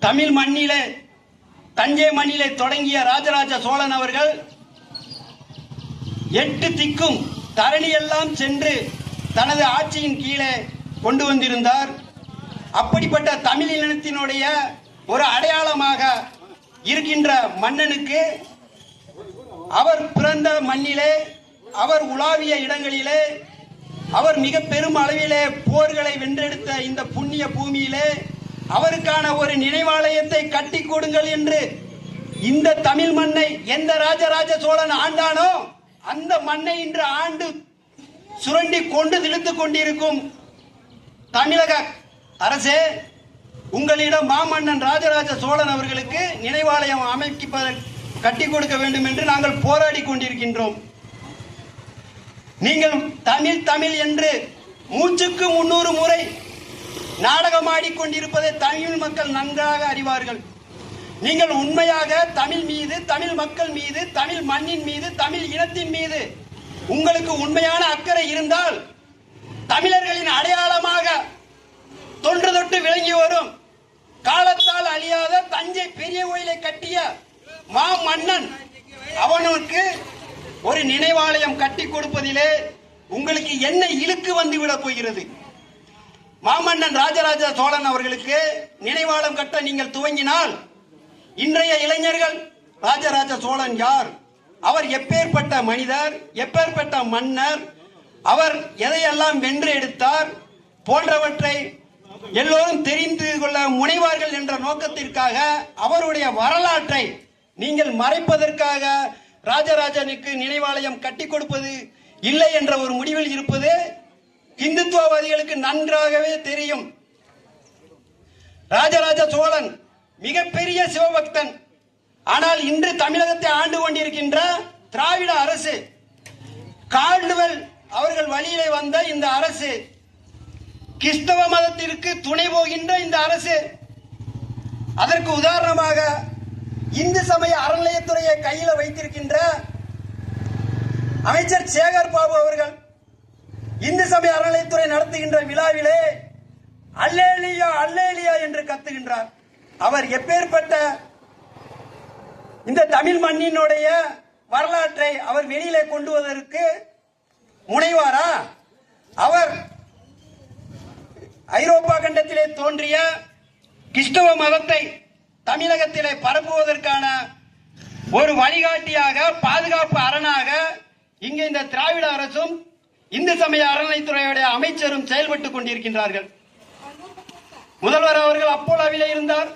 தமிழ் மண்ணிலே தஞ்சை மண்ணிலே தொடங்கிய ராஜராஜ சோழன் அவர்கள் எட்டு திக்கும் தரணியெல்லாம் சென்று தனது ஆட்சியின் கீழே கொண்டு வந்திருந்தார். அப்படிப்பட்ட தமிழ் இனத்தினுடைய ஒரு அடையாளமாக இருக்கின்ற மன்னனுக்கு அவர் பிறந்த மண்ணிலே அவர் உலாவிய இடங்களிலே அவர் மிக பெரும் அளவிலே போர்களை வென்றெடுத்த இந்த புண்ணிய பூமியிலே அவருக்கான ஒரு நினைவாலயத்தை கட்டி கொடுங்கள் என்று இந்த தமிழ் மண்ணை எந்த ராஜராஜ சோழன் ஆண்டானோ அந்த மண்ணை இன்று ஆண்டு சுரண்டி கொண்டு திழுத்துக் கொண்டிருக்கும் தமிழக அரசே உங்களிடம் மாமன்னன் ராஜராஜ சோழன் அவர்களுக்கு நினைவாலயம் அமைப்பதற்கு கட்டி கொடுக்க வேண்டும் என்று நாங்கள் போராடி கொண்டிருக்கின்றோம். நீங்கள் தமிழ் தமிழ் என்று மூச்சுக்கு முன்னூறு முறை நாடகமாடிக் கொண்டிருப்பதை தமிழ் மக்கள் நன்றாக அறிவார்கள். நீங்கள் உண்மையாக தமிழ் மீது தமிழ் மக்கள் மீது தமிழ் மண்ணின் மீது தமிழ் இனத்தின் மீது உங்களுக்கு உண்மையான அக்கறை இருந்தால் தமிழர்களின் அடையாளமாக தொன்று தொட்டு விளங்கி வரும். காலத்தால் அழியாத தஞ்சை பெரிய கோயிலை கட்டிய மா மன்னன் அவனுக்கு ஒரு நினைவாலயம் கட்டி கொடுப்பதிலே உங்களுக்கு என்ன இழுக்கு வந்து விட போகிறது? மாமன்னன் ராஜராஜ சோழன் அவர்களுக்கு நினைவாலம் கட்ட நீங்கள் துவங்கினால் இன்றைய இளைஞர்கள் ராஜராஜ சோழன் யார்? அவர் எப்பேற்பட்ட மனிதர் எப்பேற்பட்ட மன்னர் அவர் எதையெல்லாம் வென்று எடுத்தார் போன்றவற்றை எல்லோரும் தெரிந்து கொள்ள முனைவார்கள் என்ற நோக்கத்திற்காக அவருடைய வரலாற்றை நீங்கள் மறைப்பதற்காக ராஜராஜனுக்கு நினைவாலயம் கட்டி கொடுப்பது இல்லை என்ற ஒரு முடிவில் இருப்பது இந்துத்துவவாதிகளுக்கு நன்றாகவே தெரியும். ராஜராஜ சோழன் மிகப்பெரிய சிவபக்தன். ஆனால் இன்று தமிழகத்தை ஆண்டு கொண்டிருக்கின்ற திராவிட அரசு கால்டுவெல் அவர்கள் வழியிலே வந்த இந்த அரசு கிறிஸ்தவ மதத்திற்கு துணை போகின்ற இந்த அரசு. அதற்கு உதாரணமாக இந்து சமய அறநிலையத்துறையை கையில் வைத்திருக்கின்ற அமைச்சர் சேகர் பாபு அவர்கள் இந்து சமய அறநிலைத்துறை நடத்துகின்ற விழாவிலே அல்லேலியா அல்லேலியா என்று கத்துகின்றார். அவர் எப்பேற்பட்ட இந்த தமிழ் மண்ணினுடைய வரலாற்றை அவர் வெளியிலே கொண்டு வருவதற்கு முனைவாரா? அவர் ஐரோப்பா கண்டத்திலே தோன்றிய கிறிஸ்தவ மதத்தை தமிழகத்திலே பரப்புவதற்கான ஒரு வழிகாட்டியாக பாதுகாப்பு அரணாக இங்கே இந்த திராவிட அரசும் இந்து சமய அறநிலைத்துறையுடைய அமைச்சரும் செயல்பட்டுக் கொண்டிருக்கின்றார்கள். முதல்வர் அவர்கள் அப்போலாவிலே இருந்தார்.